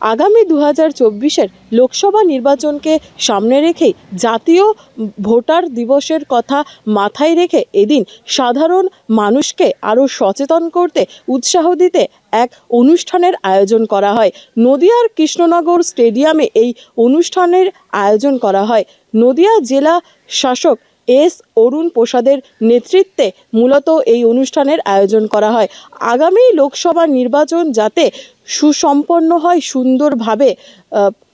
আগামী দু হাজার চব্বিশের লোকসভা নির্বাচনকে সামনে রেখেই জাতীয় ভোটার দিবসের কথা মাথায় রেখে এদিন সাধারণ মানুষকে আরও সচেতন করতে উৎসাহ দিতে এক অনুষ্ঠানের আয়োজন করা হয়। নদিয়ার কৃষ্ণনগর স্টেডিয়ামে এই অনুষ্ঠানের আয়োজন করা হয়। নদিয়া জেলা শাসক এস অরুণ প্রসাদের নেতৃত্বে মূলত এই অনুষ্ঠানের আয়োজন করা হয়। আগামী লোকসভা নির্বাচন যাতে সুসম্পন্ন হয়, সুন্দরভাবে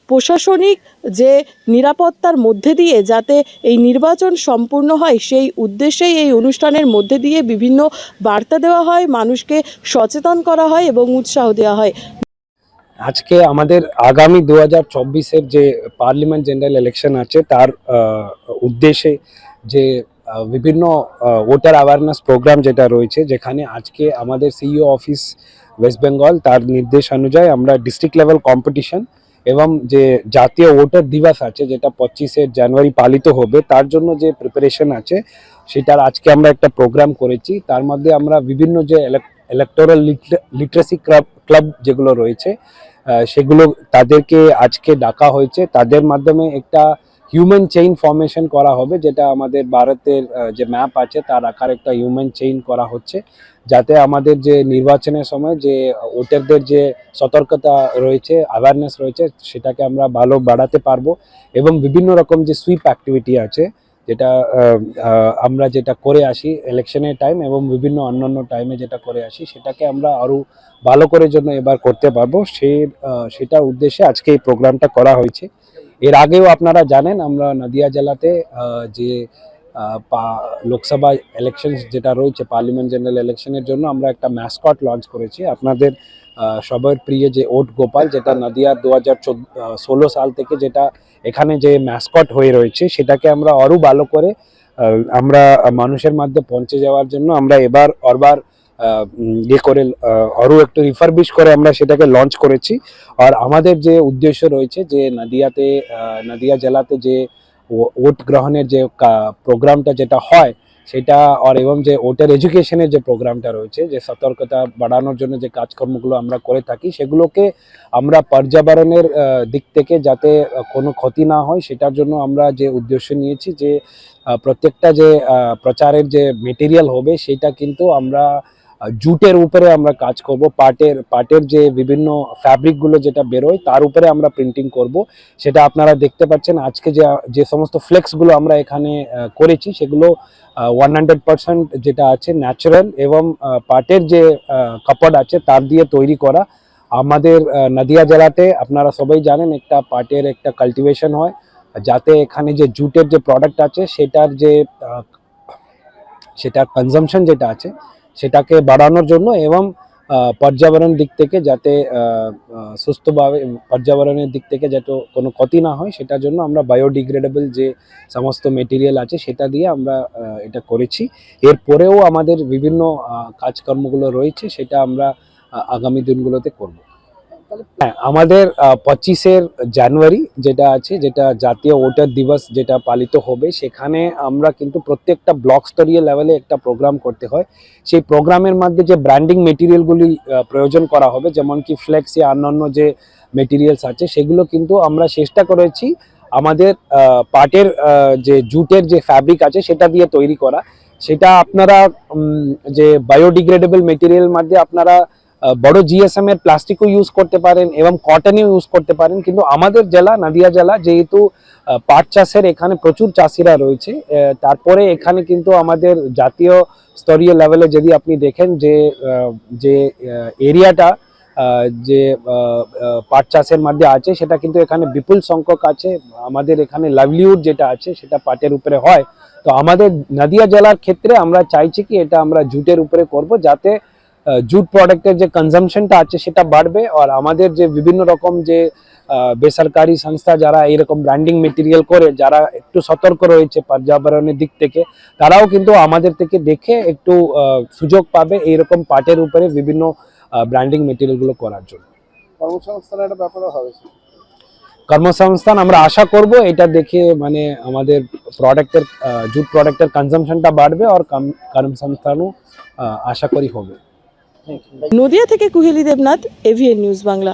প্রশাসনিক যে নিরাপত্তার মধ্যে দিয়ে যাতে এই নির্বাচন সম্পূর্ণ হয়, সেই উদ্দেশ্যেই এই অনুষ্ঠানের মধ্যে দিয়ে বিভিন্ন বার্তা দেওয়া হয়, মানুষকে সচেতন করা হয় এবং উৎসাহ দেওয়া হয়। আজকে আমাদের আগামী দু হাজার যে পার্লামেন্ট জেনারেল ইলেকশন আছে, তার উদ্দেশ্যে যে বিভিন্ন ভোটার অ্যাওয়ারনেস প্রোগ্রাম যেটা রয়েছে, যেখানে আজকে আমাদের সিইও অফিস ওয়েস্ট বেঙ্গল তার নির্দেশ অনুযায়ী আমরা ডিস্ট্রিক্ট লেভেল কম্পিটিশন এবং যে জাতীয় ভোটার দিবস আছে, যেটা পঁচিশে জানুয়ারি পালিত হবে, তার জন্য যে প্রিপারেশন আছে, সেটার আজকে আমরা একটা প্রোগ্রাম করেছি। তার মধ্যে আমরা বিভিন্ন যে ইলেকটোরাল লিটারেসি ক্লাব ক্লাব যেগুলো রয়েছে সেগুলো তাদেরকে আজকে ডাকা হয়েছে। তাদের মাধ্যমে একটা হিউম্যান চেইন ফর্মেশন করা হবে, যেটা আমাদের ভারতের যে ম্যাপ আছে, তার আকার একটা হিউম্যান চেইন করা হচ্ছে। যাতে আমাদের যে নির্বাচনের সময় যে ভোটারদের যে সতর্কতা রয়েছে অ্যাওয়ারনেস রয়েছে, সেটাকে আমরা ভালো বাড়াতে পারব। এবং বিভিন্ন রকম যে সুইপ অ্যাক্টিভিটি আছে, যেটা আমরা যেটা করে আসি ইলেকশনের টাইম এবং বিভিন্ন অন্যান্য টাইমে যেটা করে আসি, সেটাকে আমরা আরও ভালো করে জন্য এবার করতে পারব। সেই সেটার উদ্দেশ্যে আজকে এই প্রোগ্রামটা করা হয়েছে। এর আগেও আপনারা জানেন, আমরা নদিয়া জেলাতে যে লোকসভা ইলেকশন যেটা রয়েছে পার্লামেন্ট জেনারেল ইলেকশনের জন্য আমরা একটা ম্যাসকট লঞ্চ করেছি। আপনাদের সবার প্রিয় যে ওট গোপাল, যেটা নদিয়ার দু হাজার ষোলো সাল থেকে যেটা এখানে যে ম্যাসকট হয়ে রয়েছে, সেটাকে আমরা আরও ভালো করে আমরা মানুষের মধ্যে পৌঁছে যাওয়ার জন্য আমরা এবার, অরবার ইয়ে করে আরও একটু রিফারবিশ করে আমরা সেটাকে লঞ্চ করেছি। আর আমাদের যে উদ্দেশ্য রয়েছে যে নদিয়াতে নদিয়া জেলাতে যে ও- ভোট গ্রহণের যে প্রোগ্রামটা যেটা হয়, সেটা আর এবং যে ওটার এডুকেশনের যে প্রোগ্রামটা রয়েছে, যে সতর্কতা বাড়ানোর জন্য যে কাজকর্মগুলো আমরা করে থাকি, সেগুলোকে আমরা পর্যাবরণের দিক থেকে যাতে কোনো ক্ষতি না হয়, সেটার জন্য আমরা যে উদ্দেশ্য নিয়েছি যে প্রত্যেকটা যে প্রচারের যে মেটেরিয়াল হবে, সেটা কিন্তু আমরা জুটের উপরে আমরা কাজ করব, পাটের পাটের যে বিভিন্ন ফ্যাব্রিকগুলো যেটা বেরোয়, তার উপরে আমরা প্রিন্টিং করব। সেটা আপনারা দেখতে পাচ্ছেন, আজকে যে যে সমস্ত ফ্লেক্সগুলো আমরা এখানে করেছি, সেগুলো ওয়ান হান্ড্রেড যেটা আছে ন্যাচারাল এবং পাটের যে কাপড় আছে, তার দিয়ে তৈরি করা। আমাদের নদিয়া জেলাতে আপনারা সবাই জানেন, একটা পাটের একটা কাল্টিভেশন হয়। যাতে এখানে যে জুটের যে প্রোডাক্ট আছে, সেটার যে সেটার কনজামশন যেটা আছে সেটাকে বাড়ানোর জন্য এবং পর্যাবরণ দিক থেকে যাতে সুস্থভাবে, পর্যাবরণের দিক থেকে যাতে কোনো ক্ষতি না হয়, সেটার জন্য আমরা বায়োডিগ্রেডেবল যে সমস্ত মেটেরিয়াল আছে, সেটা দিয়ে আমরা এটা করেছি। এরপরেও আমাদের বিভিন্ন কাজকর্মগুলো রয়েছে, সেটা আমরা আগামী দিনগুলোতে করব। হ্যাঁ আমাদের পঁচিশের জানুয়ারি যেটা আছে, যেটা জাতীয় ভোটার দিবস যেটা পালিত হবে, সেখানে আমরা কিন্তু প্রত্যেকটা ব্লক স্তরীয় লেভেলে একটা প্রোগ্রাম করতে হয়। সেই প্রোগ্রামের মধ্যে যে ব্র্যান্ডিং মেটেরিয়ালগুলি প্রয়োজন করা হবে, যেমন কি ফ্লেক্স অন্যান্য যে মেটেরিয়ালস আছে, সেগুলো কিন্তু আমরা চেষ্টা করেছি আমাদের পাটের যে জুটের যে ফ্যাব্রিক আছে, সেটা দিয়ে তৈরি করা। সেটা আপনারা যে বায়োডিগ্রেডেবল মেটেরিয়াল মধ্যে আপনারা বড় জিএসএম এর প্লাস্টিকও ইউজ করতে পারেন এবং কটনও ইউজ করতে পারেন। কিন্তু আমাদের জেলা, নদিয়া জেলা, যেহেতু পাট চাষের এখানে প্রচুর চাষিরা রয়েছে তারপরে এখানে কিন্তু আমাদের জাতীয় স্তরীয় লেভেলে যদি আপনি দেখেন যে যে এরিয়াটা যে পাট চাষের মধ্যে আছে, সেটা কিন্তু এখানে বিপুল সংখ্যক আছে। আমাদের এখানে লাইভলিহুড যেটা আছে, সেটা পাটের উপরে হয়। তো আমাদের নদিয়া জেলার ক্ষেত্রে আমরা চাইছি কি, এটা আমরা জুটের উপরে করব যাতে জুট প্রোডাক্টের যে কনজামশনটা আছে সেটা বাড়বে আর আমাদের যে বিভিন্ন রকম যে বেসরকারি সংস্থা যারা এরকম ব্র্যান্ডিং মেটেরিয়াল করে যারা একটু সতর্ক রয়েছে পর্যাবরণের দিক থেকে তারাও কিন্তু আমাদের থেকে দেখে একটু সুযোগ পাবে এইরকম পাটের উপরে বিভিন্ন ব্র্যান্ডিং মেটেরিয়ালগুলো করার জন্য। কর্মসংস্থানের ব্যাপারও হবে। কর্মসংস্থান আমরা আশা করব এটা দেখে মানে আমাদের প্রোডাক্টের জুট প্রোডাক্টের কনজামশনটা বাড়বে আর কর্মসংস্থানও আশা করি হবে। নদিয়া থেকে Kuheli Debnath A V N news Bangla.